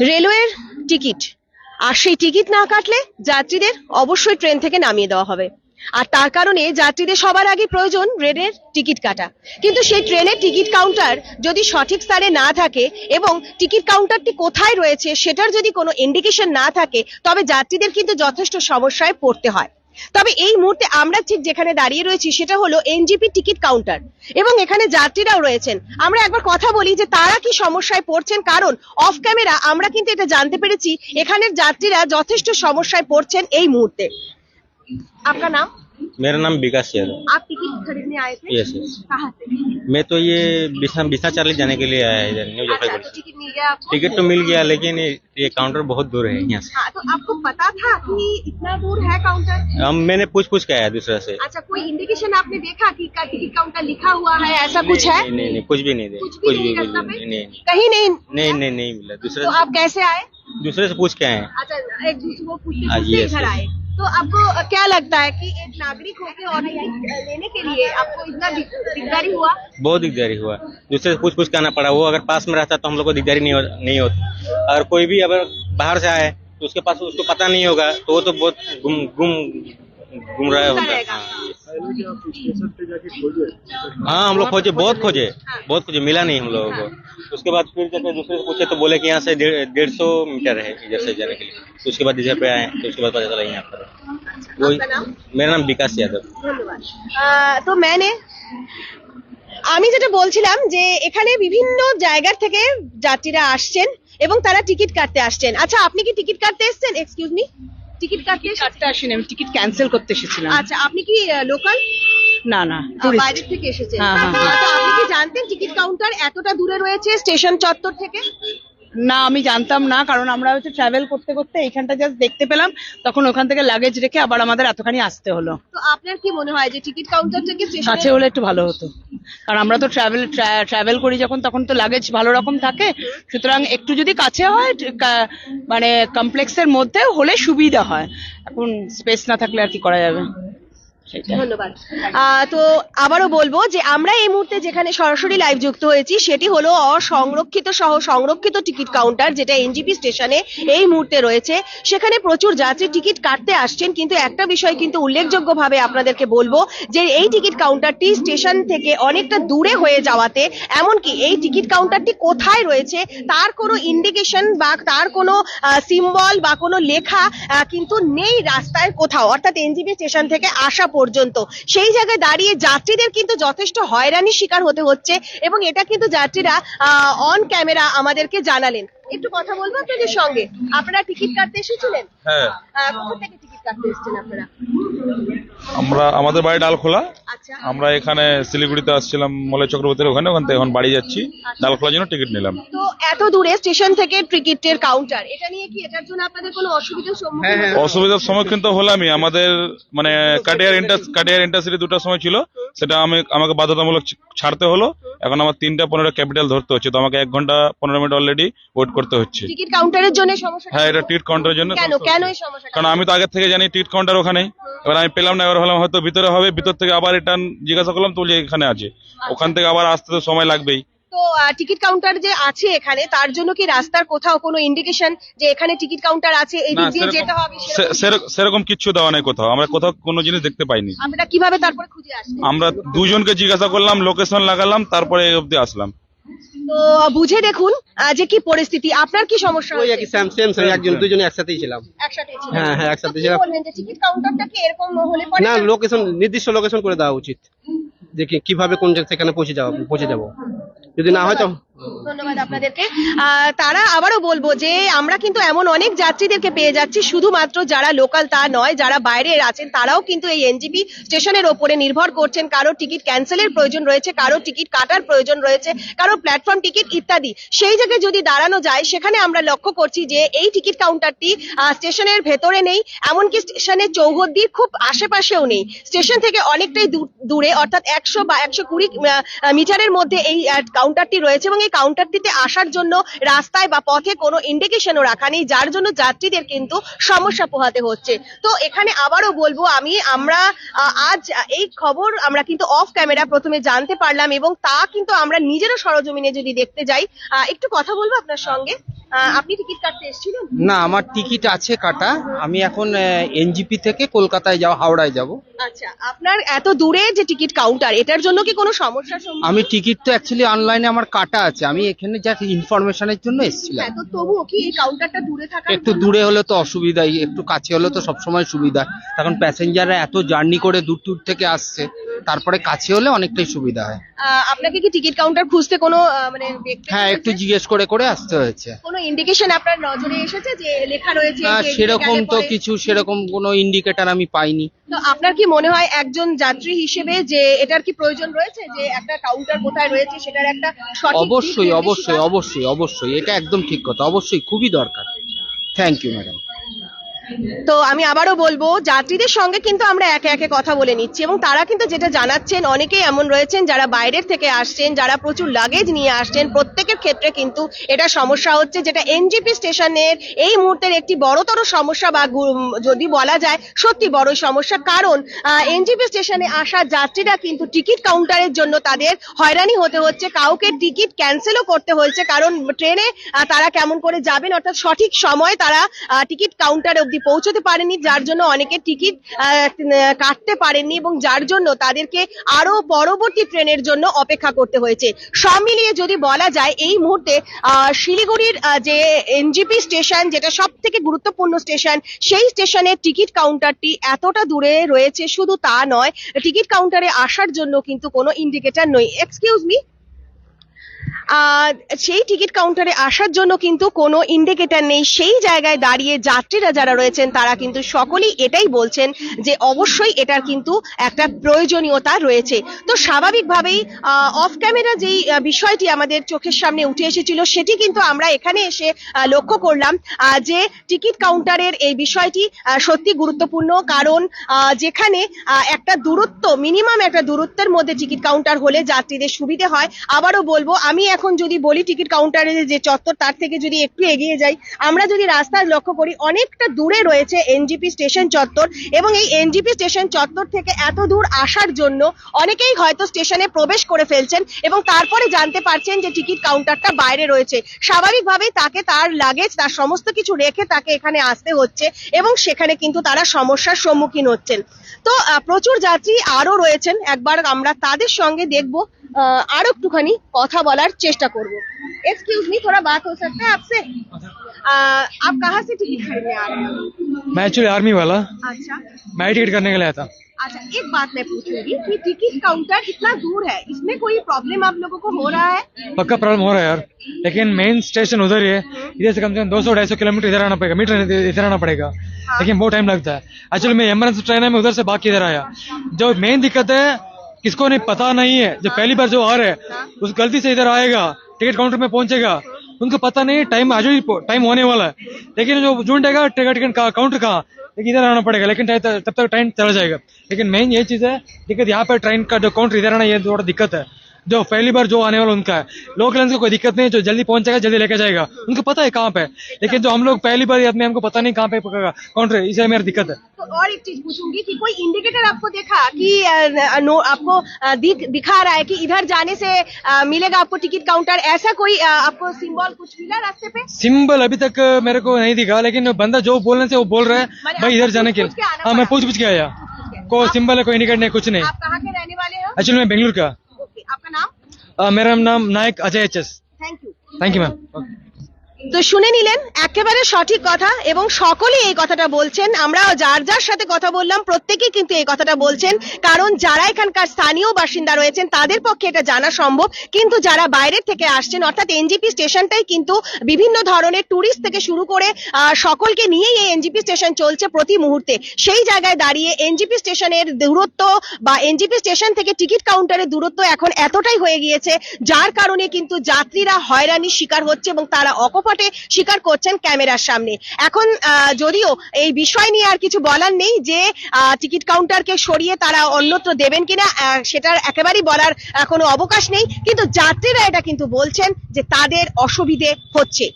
রেলওয়ের টিকিট। আর সেই টিকিট না কাটলে যাত্রীদের অবশ্যই ট্রেন থেকে নামিয়ে দেওয়া হবে। আর তার কারণে যাত্রীদের সবার আগে প্রয়োজন রেলের টিকিট কাটা। কিন্তু সেই ট্রেনের টিকিট কাউন্টার যদি সঠিক স্থানে না থাকে এবং টিকিট কাউন্টারটি কোথায় রয়েছে সেটার যদি কোনো ইন্ডিকেশন না থাকে, তবে যাত্রীদের কিন্তু যথেষ্ট সমস্যায় পড়তে হয়। তবে এই মুহূর্তে আমরা ঠিক যেখানে দাঁড়িয়ে রয়েছি সেটা হলো এনজিপি টিকিট কাউন্টার। এবং এখানে যাত্রীরাও রয়েছেন। আমরা একবার কথা বলি যে তারা কি সমস্যায় পড়ছেন? কারণ অফ ক্যামেরা আমরা কিন্তু এটা জানতে পেরেছি, এখানের যাত্রীরা যথেষ্ট সমস্যায় পড়ছেন এই মুহূর্তে। आपका नाम? मेरा नाम विकास यादव आप टिकट खरीदने आए थे? यस यस मैं तो ये बिस्ना बिस्नाचार्य जाने के लिए आया इधर न्यू जलपाईगुड़ी टिकट मिल गया आपको? टिकट तो मिल गया लेकिन ये काउंटर बहुत दूर है यहाँ से। हाँ, तो आपको पता था कि इतना दूर है काउंटर हम मैंने पूछ पूछ के आया दूसरा से। अच्छा कोई इंडिकेशन आपने देखा कि का टिकट काउंटर लिखा हुआ है ऐसा कुछ है? नहीं नहीं, कुछ भी नहीं देखा कुछ भी नहीं कहीं नहीं? नहीं नहीं नहीं मिला तो दूसरा आप कैसे आए? दूसरे से पूछ के आए। अच्छा एक दूसरे को पूछ के घर आए। तो आपको क्या लगता है कि एक नागरिक होकर और लेने के लिए आपको इतना दिक- दिकदारी हुआ? बहुत दिकदारी हुआ। जिससे कुछ कुछ करना पड़ा। वो अगर पास में रहता तो हम लोग को दिकदारी नहीं, हो, नहीं होती। अगर कोई भी अगर बाहर से आए तो उसके पास उसको पता नहीं होगा तो वो तो बहुत गुम गुम गुम रहा होता। हाँ हम लोग खोजे बहुत खोजे बहुत खोजे मिला नहीं हम लोगों को उसके बाद फिर जाके दूसरे से पूछे तो बोले कि यहाँ से डेढ़ डेढ़ सौ मीटर है इधर से जाने के लिए तो उसके बाद इधर पे आए तो उसके बाद पता चला यहाँ पर वही आपका नाम? मेरा नाम विकास यादव ধন্যবাদ আহ, তো ম্যানে আমি যেটা বলছিলাম যে এখানে বিভিন্ন জায়গার থেকে যাত্রীরা আসছেন এবং তারা টিকিট কাটতে আসছেন আচ্ছা আপনি কি টিকিট কাটতে এসেছেন এক্সকিউজ মি টিকিট কাটতে? কাটতে আসিনি আমি টিকিট ক্যান্সেল করতে এসেছিলাম। আচ্ছা আপনি কি লোকাল? না না বাইরে থেকে এসেছেন। হ্যাঁ, হ্যাঁ, হ্যাঁ। আচ্ছা আপনি কি জানতেন টিকিট কাউন্টার এতটা দূরে রয়েছে স্টেশন চত্বর থেকে? না আমি জানতাম না কারণ আমরা হচ্ছে ট্রাভেল করতে করতে এইখানটা জাস্ট দেখতে পেলাম তখন ওখান থেকে লাগেজ রেখে আবার আমাদের এতখানি আসতে হলো। তো আপনার কি মনে হয় যে টিকিট কাউন্টার থেকে কাছে হলে একটু ভালো হতো। কারণ আমরা তো ট্রাভেল ট্রাভেল করি যখন তখন তো লাগেজ ভালো রকম থাকে। সুতরাং একটু যদি কাছে হয় মানে কমপ্লেক্সের মধ্যে হলে সুবিধা হয়। এখন স্পেস না থাকলে আর কি করা যাবে? ধন্যবাদ। তো আবারও বলব যে আমরা এই মুহূর্তে যেখানে সরাসরি লাইভ যুক্ত হয়েছি, সেটি হলো অসংরক্ষিত সহ সংরক্ষিত টিকিট কাউন্টার যেটা এনজিপি স্টেশনে এই মুহূর্তে রয়েছে। সেখানে প্রচুর যাত্রী টিকিট কাটতে আসছেন, কিন্তু একটা বিষয় কিন্তু উল্লেখযোগ্যভাবে আপনাদেরকে বলব যে এই টিকিট কাউন্টারটি স্টেশন থেকে অনেকটা দূরে হয়ে যাওয়াতে, এমনকি এই টিকিট কাউন্টারটি কোথায় রয়েছে, তার কোনো ইন্ডিকেশন বা তার কোনো সিম্বল বা কোনো লেখা কিন্তু নেই রাস্তায় কোথাও। অর্থাৎ এনজিপি স্টেশন থেকে আসা পর্যন্ত। সেই জায়গায় দাঁড়িয়ে যাত্রীদের কিন্তু যথেষ্ট হয়রানির শিকার হতে হচ্ছে এবং এটা কিন্তু যাত্রীরা অন ক্যামেরা আমাদেরকে জানালেন। একটু কথা বলব আপনাদের সঙ্গে? আপনারা টিকিট কাটতে এসেছিলেন? হ্যাঁ। কোথা থেকে টিকিট কাটতে এসেছেন আপনারা? আমরা আমাদের বাড়ি ডালখোলা। আমরা এখানে শিলিগুড়িতে আসছিলাম মলে চক্রবর্তীর ওখানে ওখান থেকে এখন বাড়ি যাচ্ছি। ডালখোলার জন্য টিকিট নিলাম। তো এত দূরে স্টেশন থেকে টিকিটের কাউন্টার এটা নিয়ে কি এটার জন্য আপনাদের কোনো অসুবিধার সম্মুখীন অসুবিধার সম্মুখীন তো হলামই। আমাদের মানে কাটিয়ার ইন্টার কাটিয়ার ইন্টারসিটি দুটো সময় ছিল। সেটা আমি আমাকে বাধ্যতামূলক ছাড়তে হলো। এখন আমার তিনটা পনেরো ক্যাপিটাল ধরতে হচ্ছে। তো আমাকে এক ঘণ্টা পনেরো মিনিট অলরেডি ওয়েট করতে হচ্ছে। টিকিট কাউন্টারের জন্য সমস্যা হ্যাঁ এটা টিকিট কাউন্টারের জন্য কারণ আমি তো আগে থেকে জানি টিকিট কাউন্টার ওখানে। এবার আমি পেলাম না এবার হলাম হয়তো ভিতরে হবে ভিতর থেকে আবার জিজ্ঞাসা করলাম তো বলছে এখানে আছে। ওখান থেকে আবার আসতে তো সময় লাগবেই। তো টিকিট কাউন্টার যে আছে এখানে তার জন্য কি রাস্তার কোথাও কোনো ইন্ডিকেশন যে এখানে টিকিট কাউন্টার আছে এই দিক দিয়ে যেতে হবে সেরকম কিচ্ছু দেওয়া নাই কোথাও। আমরা কোথাও কোনো জিনিস দেখতে পাইনি। আমরা কীভাবে তারপরে খুঁজে আমরা দুজনকে জিজ্ঞাসা করলাম লোকেশন লাগালাম তারপরে এই অব্দি আসলাম। তো বুঝে দেখুন যে কি পরিস্থিতি আপনার কি সমস্যা ওই? একই সেম সেম সেম একজন দুজনে একসাথেই ছিলাম একসাথেই ছিলাম হ্যাঁ, হ্যাঁ, একসাথে ছিলাম। বলবেন যে টিকিট কাউন্টারটা কি এরকম হলে পরে না লোকেশন নির্দিষ্ট লোকেশন করে দেওয়া উচিত দেখি কীভাবে কোন জায়গা সেখানে পৌঁছে যাব পৌঁছে যাব যদি না হয় তো ধন্যবাদ আপনাদেরকে। আহ, তারা আবারও বলব যে আমরা কিন্তু এমন অনেক যাত্রীদেরকে পেয়ে যাচ্ছি শুধুমাত্র যারা লোকাল তা নয় যারা বাইরে আছেন তারাও কিন্তু এই এনজিপি স্টেশনের ওপরে নির্ভর করছেন। কারও টিকিট ক্যান্সেলের প্রয়োজন রয়েছে কারও টিকিট কাটার প্রয়োজন রয়েছে কারও প্ল্যাটফর্ম টিকিট ইত্যাদি। সেই জায়গায় যদি দাঁড়ানো যায় সেখানে আমরা লক্ষ্য করছি যে এই টিকিট কাউন্টারটি আহ, স্টেশনের ভেতরে নেই এমনকি স্টেশনের চৌহদ্দির খুব আশেপাশেও নেই। স্টেশন থেকে অনেকটাই দূরে অর্থাৎ একশো বা একশো কুড়ি মিটারের মধ্যে এই কাউন্টারটি রয়েছে এবং এই কাউন্টারটিতে আসার জন্য রাস্তায় বা পথে কোনো ইন্ডিকেশনও রাখা নেই, যার জন্য যাত্রীদের কিন্তু সমস্যা পোহাতে হচ্ছে। তো এখানে আবারও বলব, আমি, আমরা আজ এই খবর আমরা কিন্তু অফ ক্যামেরা প্রথমে জানতে পারলাম এবং তা কিন্তু আমরা নিজেরা সরজমিনে যদি দেখতে যাই একটু কথা বলব আপনার সঙ্গে? আপনি টিকিট কাটতে এসেছিলেন? না আমার টিকিট আছে কাটা। আমি এখন এনজিপি থেকে কলকাতায় যাব হাওড়ায় যাব। আচ্ছা আপনার এত দূরে যে টিকিট কাউন্টার এটার জন্য কি কোনো সম্মুখীন? আমি টিকিট তো অ্যাকচুয়ালি অনলাইনে আমার কাটা আছে। আমি এখানে জাস্ট ইনফরমেশনের জন্য এসেছিলাম। হ্যাঁ, তো তবুও কি এই কাউন্টারটা দূরে থাকার একটু দূরে হলে তো অসুবিধাই একটু কাছে হলে তো সবসময় সুবিধা। এখন প্যাসেঞ্জাররা এত জার্নি করে দূর দূর থেকে আসছে তারপরে কাছে হলে অনেকটাই সুবিধা হয়। আপনাকে কি টিকিট কাউন্টার খুঁজতে কোনো মানে হ্যাঁ একটু জিজ্ঞেস করে করে আসতে হয়েছে। কোনো ইন্ডিকেশন আপনার নজরে এসেছে যে লেখা রয়েছে না যে সেরকম গেলে তো পরে- কিছু সেরকম কোনো ইন্ডিকেটর আমি পাইনি। তো আপনার কি মনে হয় একজন যাত্রী হিসেবে যে এটার কি প্রয়োজন রয়েছে? যে একটা কাউন্টার কোথায় রয়েছে সেটার একটা সঠিক দিক অবশ্যই নির্দেশিকা- অবশ্যই অবশ্যই অবশ্যই এটা একদম ঠিক কথা অবশ্যই খুবই দরকার। থ্যাংক ইউ ম্যাডাম তো আমি আবারও বলব, যাত্রীদের সঙ্গে কিন্তু আমরা একে একে কথা বলে নিচ্ছি এবং তারা কিন্তু যেটা জানাচ্ছেন, অনেকেই এমন রয়েছেন যারা বাইরের থেকে আসছেন, যারা প্রচুর লাগেজ নিয়ে আসছেন, প্রত্যেকের ক্ষেত্রে কিন্তু এটা সমস্যা হচ্ছে যেটা এনজিপি স্টেশনের এই মুহূর্তের একটি বড়তর সমস্যা বা যদি বলা যায় সত্যি বড় সমস্যা। কারণ এনজিপি স্টেশনে আসা যাত্রীরা কিন্তু টিকিট কাউন্টারের জন্য তাদের হয়রানি হতে হচ্ছে, কাউকে টিকিট ক্যান্সেলও করতে হয়েছে। কারণ, ট্রেনে তারা কেমন করে যাবেন, অর্থাৎ সঠিক সময় তারা টিকিট কাউন্টার অবধি পৌঁছতে পারেনি, যার জন্য অনেকে টিকিট কাটতে পারেননি এবং যার জন্য তাদেরকে আরও পরবর্তী ট্রেনের জন্য অপেক্ষা করতে হয়েছে। সব মিলিয়ে যদি বলা যায়, এই মুহূর্তে শিলিগুড়ির যে এনজিপি স্টেশন, যেটা সব থেকে গুরুত্বপূর্ণ স্টেশন, সেই স্টেশনের টিকিট কাউন্টারটি এতটা দূরে রয়েছে, শুধু তা নয়, টিকিট কাউন্টারে আসার জন্য কিন্তু কোনো ইন্ডিকেটার নয় এক্সকিউজ মি সেই টিকিট কাউন্টারে আসার জন্য কিন্তু কোনো ইন্ডিকেটর নেই। সেই জায়গায় দাঁড়িয়ে যাত্রীরা যারা রয়েছেন, তারা কিন্তু সকলেই এটাই বলছেন যে অবশ্যই এটার কিন্তু একটা প্রয়োজনীয়তা রয়েছে। তো স্বাভাবিকভাবেই অফ ক্যামেরা যেই বিষয়টি আমাদের চোখের সামনে উঠে এসেছিল, সেটি কিন্তু আমরা এখানে এসে লক্ষ্য করলাম যে টিকিট কাউন্টারের এই বিষয়টি সত্যি গুরুত্বপূর্ণ। কারণ যেখানে একটা দূরত্ব মিনিমাম একটা দূরত্বের মধ্যে টিকিট কাউন্টার হলে যাত্রীদের সুবিধে হয়। আবারও বলব, আমি এখন যদি বলি টিকিট কাউন্টারের যে চত্বর, তার থেকে যদি একটু এগিয়ে যাই, আমরা যদি রাস্তায় লক্ষ্য করি, অনেকটা দূরে রয়েছে এনজিপি স্টেশন চত্বর এবং এই এনজিপি স্টেশন চত্বর থেকে এত দূর আসার জন্য অনেকেই হয়তো স্টেশনে প্রবেশ করে ফেলছেন এবং তারপরে জানতে পারছেন যে টিকিট কাউন্টারটা বাইরে রয়েছে। স্বাভাবিকভাবেই তাকে তার লাগেজ তার সমস্ত কিছু রেখে তাকে এখানে আসতে হচ্ছে এবং সেখানে কিন্তু তারা সমস্যার সম্মুখীন হচ্ছেন। তো আহ, প্রচুর যাত্রী আরো রয়েছেন একবার আমরা তাদের সঙ্গে দেখব আহ, আরো একটুখানি কথা বলার চেষ্টা করব एक्सक्यूज मी थोड़ा बात हो सकता है आपसे आ, आप कहाँ से टिकट खरीदने आ रहे हो मैं एक्चुअली आर्मी वाला अच्छा मैं टिकट करने के लिए आया था अच्छा एक बात मैं पूछूँगी कि टिकट काउंटर इतना दूर है? इसमें कोई प्रॉब्लम आप लोगों को हो रहा है? पक्का प्रॉब्लम हो रहा है यार। लेकिन मेन स्टेशन उधर ही है। इधर से कम से कम दो सौ ढाई सौ किलोमीटर इधर आना पड़ेगा। मीटर इधर आना पड़ेगा। हाँ। लेकिन बहुत टाइम लगता है। एक्चुअली मैं एमरजेंसी ट्रेन है मैं उधर से बाकी इधर आया। जो मेन दिक्कत है किसको नहीं पता नहीं है। जो पहली बार जो आ रहे हैं उस गलती से इधर आएगा टिकट काउंटर में पहुंचेगा। उनको पता नहीं टाइम आज ही टाइम होने वाला है। लेकिन जो ढूंढेगा टिकट काउंटर कहाँ? लेकिन इधर आना पड़ेगा, लेकिन तब तक ट्रेन चला जाएगा। लेकिन मेन ये चीज़ है, दिक्कत यहाँ पर ट्रेन का जो काउंटर इधर आना, ये थोड़ा दिक्कत है। जो पहली बार जो आने वाला उनका है लोकल को कोई दिक्कत नहीं जो जल्दी पहुँच जाएगा जल्दी लेके जाएगा। उनको पता है कहाँ पे लेकिन जो हम लोग पहली बार याद में हमको पता नहीं कहाँ पे काउंटर है इसलिए मेरी दिक्कत है। और एक चीज़ पूछूँगी कि कोई इंडिकेटर आपको देखा कि आपको दिखा रहा है कि इधर जाने से मिलेगा आपको टिकट काउंटर ऐसा कोई आपको सिंबल कुछ मिला रास्ते पे? सिंबल अभी तक मेरे को नहीं दिखा लेकिन बंदा जो बोलने से वो बोल रहा है भाई इधर जाने के लिए हाँ मैं पूछ पूछ के आया। कोई सिंबल है कोई इंडिकेट नहीं कुछ नहीं। आप कहाँ के रहने वाले हो? एक्चुअली मैं बेंगलुरु का। आपका नाम? मेरा नाम Nayak Ajay H S. Thank you thank you ma'am তো শুনে নিলেন, একেবারে সঠিক কথা এবং সকলেই এই কথাটা বলছেন। আমরা যার যার সাথে কথা বললাম, প্রত্যেকেই কিন্তু এই কথাটা বলছেন। কারণ যারা এখানকার স্থানীয় বাসিন্দা রয়েছেন, তাদের পক্ষে এটা জানা সম্ভব। কিন্তু যারা বাইরের থেকে আসছেন, অর্থাৎ এনজিপি স্টেশনটাই কিন্তু বিভিন্ন ধরনের ট্যুরিস্ট থেকে শুরু করে সকলকে নিয়েই এই এনজিপি স্টেশন চলছে প্রতি মুহূর্তে। সেই জায়গায় দাঁড়িয়ে এনজিপি স্টেশনের দূরত্ব বা এনজিপি স্টেশন থেকে টিকিট কাউন্টারের দূরত্ব এখন এতটাই হয়ে গিয়েছে, যার কারণে কিন্তু যাত্রীরা হয়রানির শিকার হচ্ছে এবং তারা অকপটে স্বীকার করছেন ক্যামেরার সামনে। এখন যদিও এই বিষয় নিয়ে আর কিছু বলার নেই যে টিকিট কাউন্টারকে সরিয়ে তারা অন্যত্র দেবেন কিনা সেটার একেবারেই বলার কোনো অবকাশ নেই। কিন্তু যাত্রীরা এটা কিন্তু বলছেন যে তাদের অসুবিধে হচ্ছে।